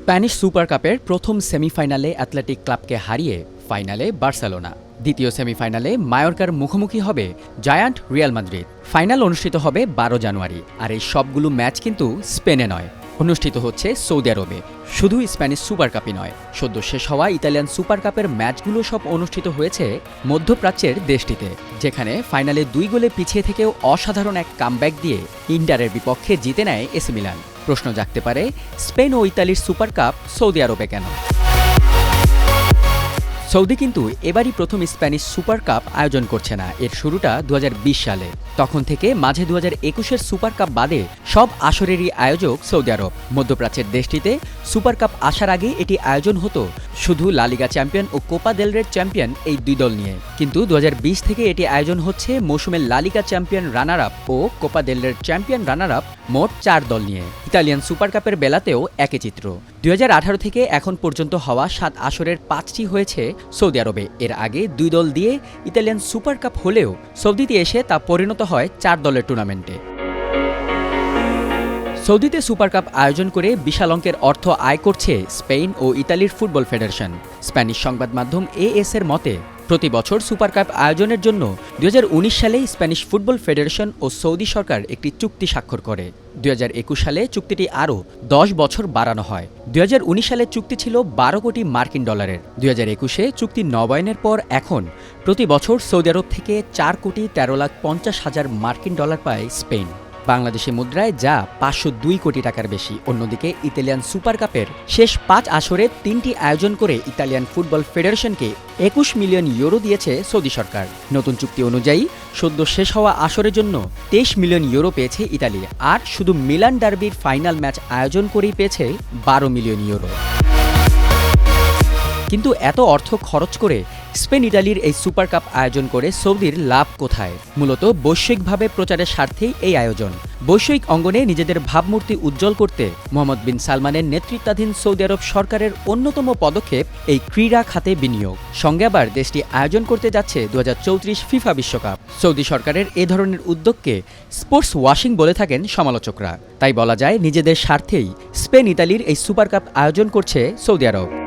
Spanish super কাপের প্রথম সেমিফাইনালে অ্যাথলেটিক ক্লাবকে হারিয়ে ফাইনালে বার্সেলোনা। দ্বিতীয় সেমিফাইনালে মায়োরকার মুখোমুখি হবে জায়ান্ট রিয়াল মাদ্রিদ। ফাইনাল অনুষ্ঠিত হবে বারো জানুয়ারি। আর এই সবগুলো ম্যাচ কিন্তু স্পেনে নয়। অনুষ্ঠিত হচ্ছে সৌদি আরবে। শুধু স্প্যানিশ সুপার কাপই নয়, সদ্য শেষ হওয়া ইতালিয়ান সুপার কাপের ম্যাচগুলো সব অনুষ্ঠিত হয়েছে মধ্যপ্রাচ্যের দেশটিতে, যেখানে ফাইনালে দুই গোলে পিছিয়ে থেকেও অসাধারণ এক কামব্যাক দিয়ে ইন্টারের বিপক্ষে জিতে নেয় এসি মিলান। প্রশ্ন জাগতে পারে, স্পেন ও ইতালির সুপার কাপ সৌদি আরবে কেন? সৌদি কিন্তু এবারই প্রথম স্প্যানিশ সুপার কাপ আয়োজন করছে না। এর শুরুটা দু হাজার বিশ সালে। তখন থেকে মাঝে দু হাজার একুশের সুপার কাপ বাদে সব আসরেরই আয়োজক সৌদি আরব। মধ্যপ্রাচ্যের দেশটিতে সুপার কাপ আসার আগে এটি আয়োজন হতো শুধু লালিগা চ্যাম্পিয়ন ও কোপা দেলরের চ্যাম্পিয়ন এই দুই দল নিয়ে। কিন্তু দু হাজার বিশ থেকে এটি আয়োজন হচ্ছে মৌসুমের La Liga champion runner up ও কোপা দেলরের চ্যাম্পিয়ন রানার আপ মোট চার দল নিয়ে। ইতালিয়ান সুপার কাপের বেলাতেও একই চিত্র। দুই হাজার আঠারো থেকে এখন পর্যন্ত হওয়া সাত আসরের পাঁচটি হয়েছে সৌদি আরবে। এর আগে দুই দল দিয়ে ইতালিয়ান সুপার কাপ হলেও সৌদিতে এসে তা পরিণত হয় চার দলের টুর্নামেন্টে। সৌদিতে সুপার কাপ আয়োজন করে বিশাল অঙ্কের অর্থ আয় করছে স্পেন ও ইতালির ফুটবল ফেডারেশন। স্প্যানিশ সংবাদ মাধ্যম এএস এর মতে, প্রতি বছর সুপার কাপ আয়োজনের জন্য দুই সালে স্প্যানিশ ফুটবল ফেডারেশন ও সৌদি সরকার একটি চুক্তি স্বাক্ষর করে। দু হাজার একুশ সালে চুক্তিটি আরও দশ বছর বাড়ানো হয়। দুই হাজার উনিশ সালে চুক্তি ছিল বারো কোটি মার্কিন ডলারের। দুই একুশে চুক্তি নবায়নের পর এখন প্রতি বছর সৌদি আরব থেকে চার কোটি তেরো লাখ পঞ্চাশ হাজার মার্কিন ডলার পায় স্পেন। বাংলাদেশি মুদ্রায় যা পাঁচশো দুই কোটি টাকার বেশি। অন্যদিকে ইতালিয়ান সুপার কাপের শেষ পাঁচ আসরে তিনটি আয়োজন করে ইতালিয়ান ফুটবল ফেডারেশনকে একুশ মিলিয়ন ইউরো দিয়েছে সৌদি সরকার। নতুন চুক্তি অনুযায়ী সদ্য শেষ হওয়া আসরের জন্য তেইশ মিলিয়ন ইউরো পেয়েছে ইতালি। আর শুধু মিলান ডার্বির ফাইনাল ম্যাচ আয়োজন করেই পেয়েছে বারো মিলিয়ন ইউরো। কিন্তু এত অর্থ খরচ করে স্পেন ইটালির এই সুপার কাপ আয়োজন করে সৌদির লাভ কোথায়? মূলত বৈশ্বিকভাবে প্রচারের স্বার্থেই এই আয়োজন। বৈশ্বিক অঙ্গনে নিজেদের ভাবমূর্তি উজ্জ্বল করতে মোহাম্মদ বিন সালমানের নেতৃত্বাধীন সৌদি আরব সরকারের অন্যতম পদক্ষেপ এই ক্রীড়া খাতে বিনিয়োগ। সঙ্গে আবার দেশটি আয়োজন করতে যাচ্ছে দু হাজার চৌত্রিশ ফিফা বিশ্বকাপ। সৌদি সরকারের এ ধরনের উদ্যোগকে স্পোর্টস ওয়াশিং বলে থাকেন সমালোচকরা। তাই বলা যায়, নিজেদের স্বার্থেই স্পেন ইতালির এই সুপার কাপ আয়োজন করছে সৌদি আরব।